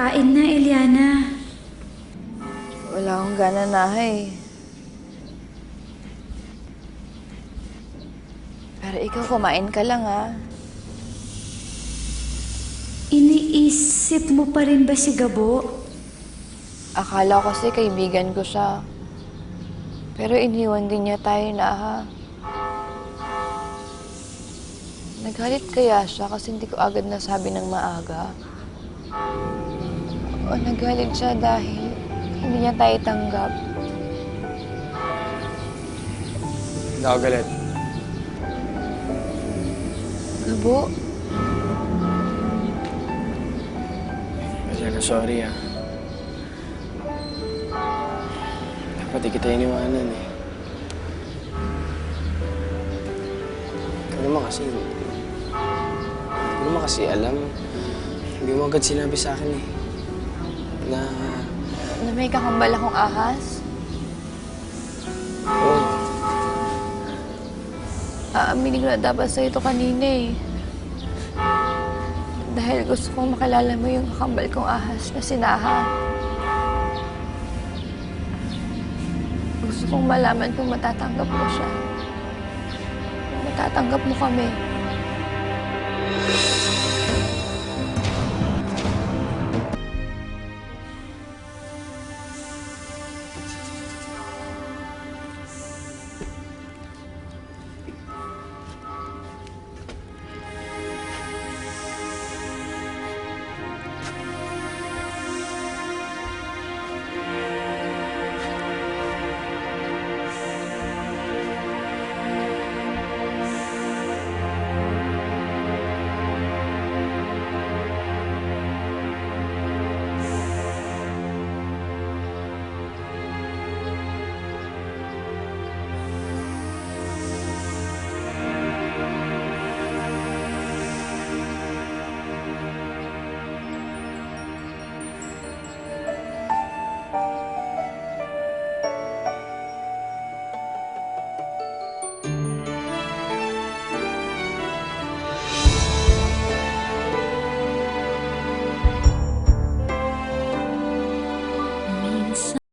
Kain na, Eliana. Wala akong gana na eh. Pero ikaw kumain ka lang ah. Iniisip mo pa rin ba si Gabo? Akala ko kasi kaibigan ko siya. Pero iniwan din niya tayo na ha. Naghalit kaya siya kasi hindi ko agad nasabi ng maaga. O naghalit siya dahil hindi niya tayo tanggap. Hindi ako galit. Gabo, Kasi na sorry ah. Dapat di kita iniwanan eh. Ikaw naman kasi, hindi naman kasi alam. Hindi mo agad sinabi sa akin eh. Na, na may kakambal akong ahas. oh, Aaminin ko na dapat sa ito kanina eh. Dahil gusto kong makilala mo yung kakambal kong ahas na sinaha. Gusto kong malaman kung matatanggap mo siya. Matatanggap mo kami.